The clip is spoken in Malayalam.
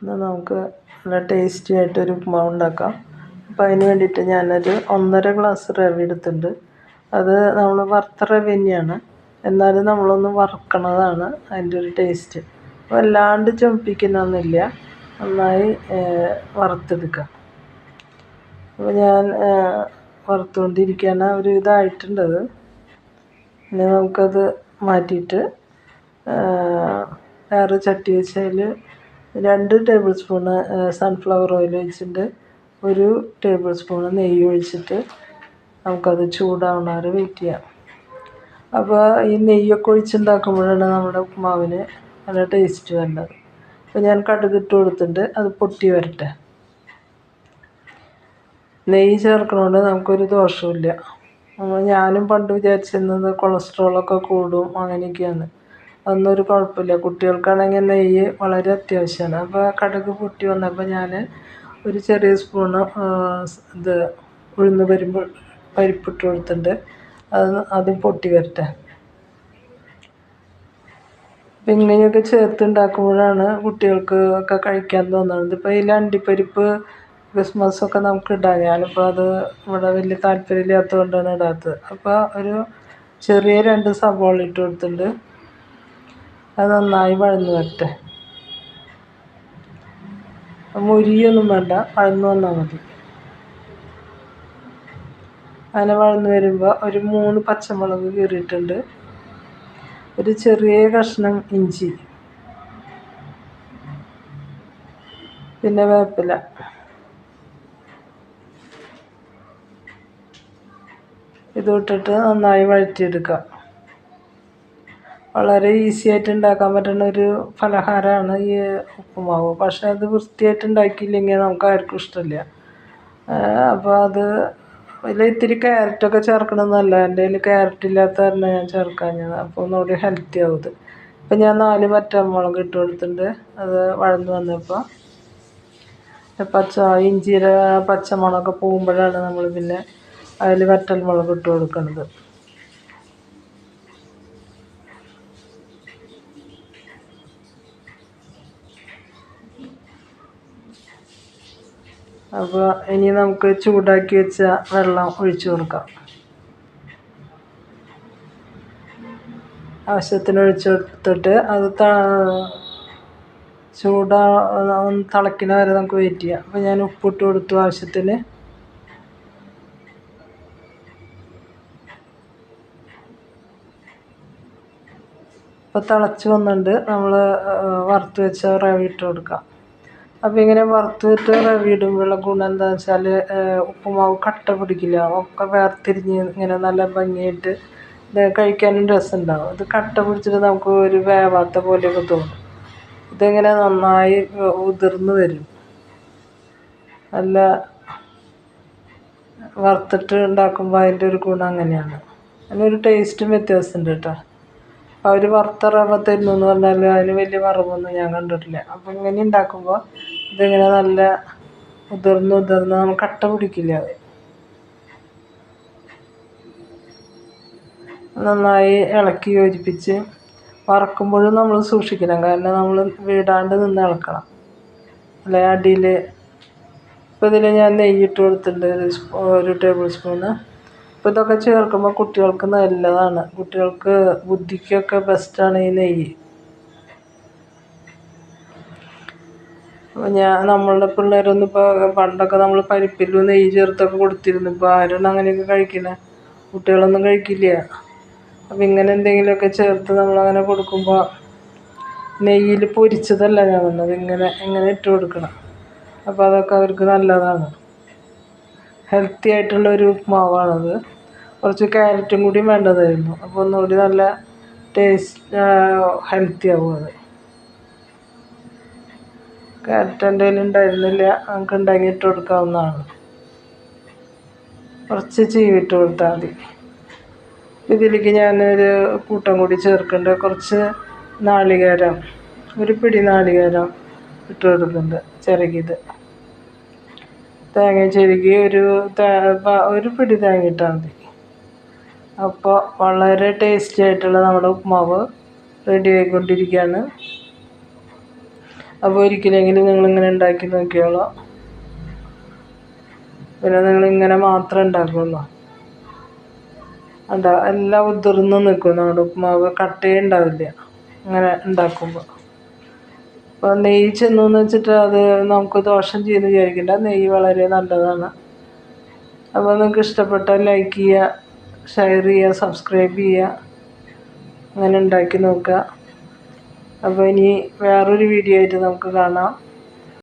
എന്നാൽ നമുക്ക് നല്ല ടേസ്റ്റി ആയിട്ടൊരു ഉപ്മാവ് ഉണ്ടാക്കാം. അപ്പോൾ അതിന് വേണ്ടിയിട്ട് ഞാനൊരു ഒന്നര ഗ്ലാസ് റവ എടുത്തിട്ടുണ്ട്. അത് നമ്മൾ വറുത്ത റവ തന്നെയാണ്. എന്നാലും നമ്മളൊന്ന് വറുക്കണതാണ് അതിന്റെ ഒരു ടേസ്റ്റ് വല്ലാണ്ട് ചുമപ്പിക്കുന്നൊന്നുമില്ല. നന്നായി വറുത്തെടുക്കാം. അപ്പോൾ ഞാൻ വറുത്തുകൊണ്ടിരിക്കുകയാണ്. ഒരു ഇതായിട്ടുണ്ടത് ഇനി നമുക്കത് മാറ്റിയിട്ട് വേറെ ചട്ടി വെച്ച് അതിൽ രണ്ട് ടേബിൾ സ്പൂണ് സൺഫ്ലവർ ഓയിൽ ഒഴിച്ചിട്ട് ഒരു ടേബിൾ സ്പൂണ് നെയ്യ് ഒഴിച്ചിട്ട് നമുക്കത് ചൂടാവണ വരെ വെയിറ്റ് ചെയ്യാം. അപ്പോൾ ഈ നെയ്യൊക്കെ ഒഴിച്ചുണ്ടാക്കുമ്പോഴാണ് നമ്മുടെ ഉപ്മാവിന് നല്ല ടേസ്റ്റ് വരുന്നത്. അപ്പോൾ ഞാൻ കടുക് ഇട്ട് കൊടുത്തിട്ട് അത് പൊട്ടി വരട്ടെ. നെയ്യ് ചേർക്കണോണ്ട് നമുക്കൊരു ദോഷമില്ല ഞാനും പണ്ട് വിചാരിച്ചിരുന്നത് കൊളസ്ട്രോളൊക്കെ കൂടും അങ്ങനെയൊക്കെയാണ്. അതൊന്നും ഒരു കുഴപ്പമില്ല. കുട്ടികൾക്കാണെങ്കിൽ നെയ്യ് വളരെ അത്യാവശ്യമാണ്. അപ്പോൾ കടുക് പൊട്ടി വന്നപ്പോൾ ഞാൻ ഒരു ചെറിയ സ്പൂണ് ഇത് ഉഴുന്ന് പരിപ്പ് പരിപ്പിട്ട് കൊടുത്തിട്ടുണ്ട്. അത് അതും പൊട്ടി വരട്ടെ. അപ്പം ഇങ്ങനെയൊക്കെ ചേർത്ത് ഉണ്ടാക്കുമ്പോഴാണ് കുട്ടികൾക്ക് ഒക്കെ കഴിക്കാൻ തോന്നുന്നത്. ഇപ്പോൾ ഈ അണ്ടിപ്പരിപ്പ് ക്രിസ്മസൊക്കെ നമുക്ക് ഇടാം. ഞാനിപ്പോൾ അത് ഇവിടെ വലിയ താല്പര്യമില്ലാത്തത് കൊണ്ടാണ് ഇടാത്തത്. അപ്പോൾ ഒരു ചെറിയ രണ്ട് സവാള ഇട്ട് കൊടുത്തിട്ടുണ്ട്. അത് നന്നായി വഴന്ന് വരട്ടെ. മുരിയൊന്നും വേണ്ട വഴന്ന് വന്നാൽ മതി. അങ്ങനെ വഴന്ന് വരുമ്പോൾ ഒരു മൂന്ന് പച്ചമുളക് കീറിയിട്ടുണ്ട്. ഒരു ചെറിയ കഷ്ണം ഇഞ്ചി. പിന്നെ വേപ്പില. ഇത് നന്നായി വഴറ്റിയെടുക്കുക വളരെ ഈസി ആയിട്ട് ഉണ്ടാക്കാൻ പറ്റുന്ന ഒരു പലഹാരമാണ് ഈ ഉപ്പുമാവ്. പക്ഷേ അത് വൃത്തിയായിട്ട് ഉണ്ടാക്കിയില്ലെങ്കിൽ നമുക്ക് ആർക്കും ഇഷ്ടമില്ല. അപ്പോൾ അത് അതിൽ ഇത്തിരി ക്യാരറ്റൊക്കെ ചേർക്കണമെന്നല്ല എന്റെ കയ്യിൽ ക്യാരറ്റ് ഇല്ലാത്ത കാരണം ഞാൻ ചേർക്കാഞ്ഞത് അപ്പോൾ ഒന്നുകൂടി ഹെൽത്തി ആവും ഇപ്പം ഞാൻ നാല് പച്ചമുളക് ഇട്ട് കൊടുത്തിട്ടുണ്ട്. അത് വഴന്ന് വന്നപ്പോൾ പച്ച ഇഞ്ചിയുടെ പച്ചമുളകൊക്കെ പോകുമ്പോഴാണ് നമ്മൾ പിന്നെ അതിൽ വറ്റൽ മുളക് ഇട്ട് കൊടുക്കുന്നത് അപ്പോൾ ഇനി നമുക്ക് ചൂടാക്കി വെച്ച വെള്ളം ഒഴിച്ചു കൊടുക്കാം. ആവശ്യത്തിന് ഒഴിച്ചു കൊടുത്തിട്ട് അത് ത ചൂടാ ഒന്ന് വരെ നമുക്ക് വെയിറ്റ് ചെയ്യാം. അപ്പോൾ ഞാൻ ഉപ്പിട്ട് കൊടുത്തു ആവശ്യത്തിന്. ഇപ്പോൾ തിളച്ച് വന്നിട്ടുണ്ട്. നമ്മൾ വറുത്ത് വെച്ച റവ ഇട്ട് കൊടുക്കാം. അപ്പോൾ ഇങ്ങനെ വറുത്തിട്ട് റവ ഇടുമ്പോഴുള്ള ഗുണം എന്താണെന്ന് വെച്ചാൽ ഉപ്പുമാവ് കട്ട പിടിക്കില്ല. ഒക്കെ വേർതിരിഞ്ഞ് ഇങ്ങനെ നല്ല ഭംഗിയായിട്ട് ഇത് കഴിക്കാനും രസമുണ്ടാവും. ഇത് കട്ട പിടിച്ചിട്ട് നമുക്ക് ഒരു വേവാത്ത പോലെയൊക്കെ തോന്നും. ഇതിങ്ങനെ നന്നായി ഉതിർന്ന് വരും. നല്ല വറുത്തിട്ട് ഉണ്ടാക്കുമ്പോൾ അതിന്റെ ഒരു ഗുണം അങ്ങനെയാണ്. അതിന് ഒരു ടേസ്റ്റും വ്യത്യാസമുണ്ട് കേട്ടോ. അവർ വറുത്ത റവ തരുന്നു എന്ന് പറഞ്ഞാൽ അതിന് വലിയ വറവൊന്നും ഞാൻ കണ്ടിട്ടില്ല. അപ്പോൾ ഇങ്ങനെ ഉണ്ടാക്കുമ്പോൾ ഇതിങ്ങനെ നല്ല ഉതിർന്ന് ഉതിർന്ന് കട്ട പിടിക്കില്ല അത്. നന്നായി ഇളക്കി യോജിപ്പിച്ച് വറക്കുമ്പോഴും നമ്മൾ സൂക്ഷിക്കണം. കാരണം നമ്മൾ വീടാണ്ട് നിന്ന് ഇളക്കണം. അല്ലെ അടിയിൽ ഇപ്പോൾ ഇതിൽ ഞാൻ നെയ്യിട്ട് കൊടുത്തിട്ടുണ്ട് ഒരു ഒരു ടേബിൾ സ്പൂണ് അപ്പോൾ ഇതൊക്കെ ചേർക്കുമ്പോൾ കുട്ടികൾക്ക് നല്ലതാണ്. കുട്ടികൾക്ക് ബുദ്ധിക്കൊക്കെ ബെസ്റ്റാണ് ഈ നെയ്യ്. ഞാൻ നമ്മളുടെ പിള്ളേരൊന്നും ഇപ്പോൾ പണ്ടൊക്കെ നമ്മൾ പരിപ്പിലും നെയ്യ് ചേർത്തൊക്കെ കൊടുത്തിരുന്നു. ഇപ്പോൾ ആരാണ് അങ്ങനെയൊക്കെ കഴിക്കണേ. കുട്ടികളൊന്നും കഴിക്കില്ല. അപ്പോൾ ഇങ്ങനെ എന്തെങ്കിലുമൊക്കെ ചേർത്ത് നമ്മളങ്ങനെ കൊടുക്കുമ്പോൾ നെയ്യിൽ പൊരിച്ചതല്ല ഞാൻ വന്നത് ഇങ്ങനെ ഇങ്ങനെ ഇട്ട് കൊടുക്കണം. അപ്പോൾ അതൊക്കെ അവർക്ക് നല്ലതാണ്. ഹെൽത്തി ആയിട്ടുള്ള ഒരു ഉപ്മാവാണത്. കുറച്ച് ക്യാരറ്റും കൂടി വേണ്ടതായിരുന്നു. അപ്പോൾ ഒന്നുകൂടി നല്ല ടേസ്റ്റ് ഹെൽത്തി ആവും അത്. ക്യാരറ്റ് എന്റെ കയ്യിൽ ഉണ്ടായിരുന്നില്ല നമുക്ക് ഉണ്ടാക്കിയിട്ട് കൊടുക്കാവുന്നതാണ്. കുറച്ച് ചീവിട്ട് കൊടുത്താൽ മതി. ഇതിലേക്ക് ഞാനൊരു കൂട്ടം കൂടി ചേർക്കുന്നുണ്ട് കുറച്ച് നാളികേരം ഒരു പിടി നാളികേരം ഇട്ട് കൊടുക്കുന്നുണ്ട് ചിരകിയത്. തേങ്ങ ചിരകി ഒരു ഒരു പിടി തേങ്ങ ഇട്ടാൽ മതി. അപ്പോൾ വളരെ ടേസ്റ്റി ആയിട്ടുള്ള നമ്മുടെ ഉപ്മാവ് റെഡി ആയിക്കൊണ്ടിരിക്കുകയാണ് അപ്പോൾ ഒരിക്കലെങ്കിലും നിങ്ങളിങ്ങനെ ഉണ്ടാക്കി നോക്കിയോളോ പിന്നെ നിങ്ങൾ ഇങ്ങനെ മാത്രം ഉണ്ടാക്കുള്ളൂ എന്താ എല്ലാം ഉതിർന്ന് നിൽക്കും. നമ്മുടെ ഉപ്പുമാവ് കട്ടേ ഉണ്ടാവില്ല. അങ്ങനെ ഉണ്ടാക്കുമ്പോൾ. അപ്പോൾ നെയ്യ് ചെന്നു എന്ന് വെച്ചിട്ട് അത് നമുക്ക് ദോഷം ചെയ്യുന്ന വിചാരിക്കേണ്ട. നെയ്യ് വളരെ നല്ലതാണ്. അപ്പോൾ നിങ്ങൾക്ക് ഇഷ്ടപ്പെട്ടാൽ ലൈക്ക് ചെയ്യുക ഷെയർ ചെയ്യുക സബ്സ്ക്രൈബ് ചെയ്യുക. അങ്ങനെ ഉണ്ടാക്കി നോക്കുക. അപ്പോൾ ഇനി വേറൊരു വീഡിയോ ആയിട്ട് നമുക്ക് കാണാം.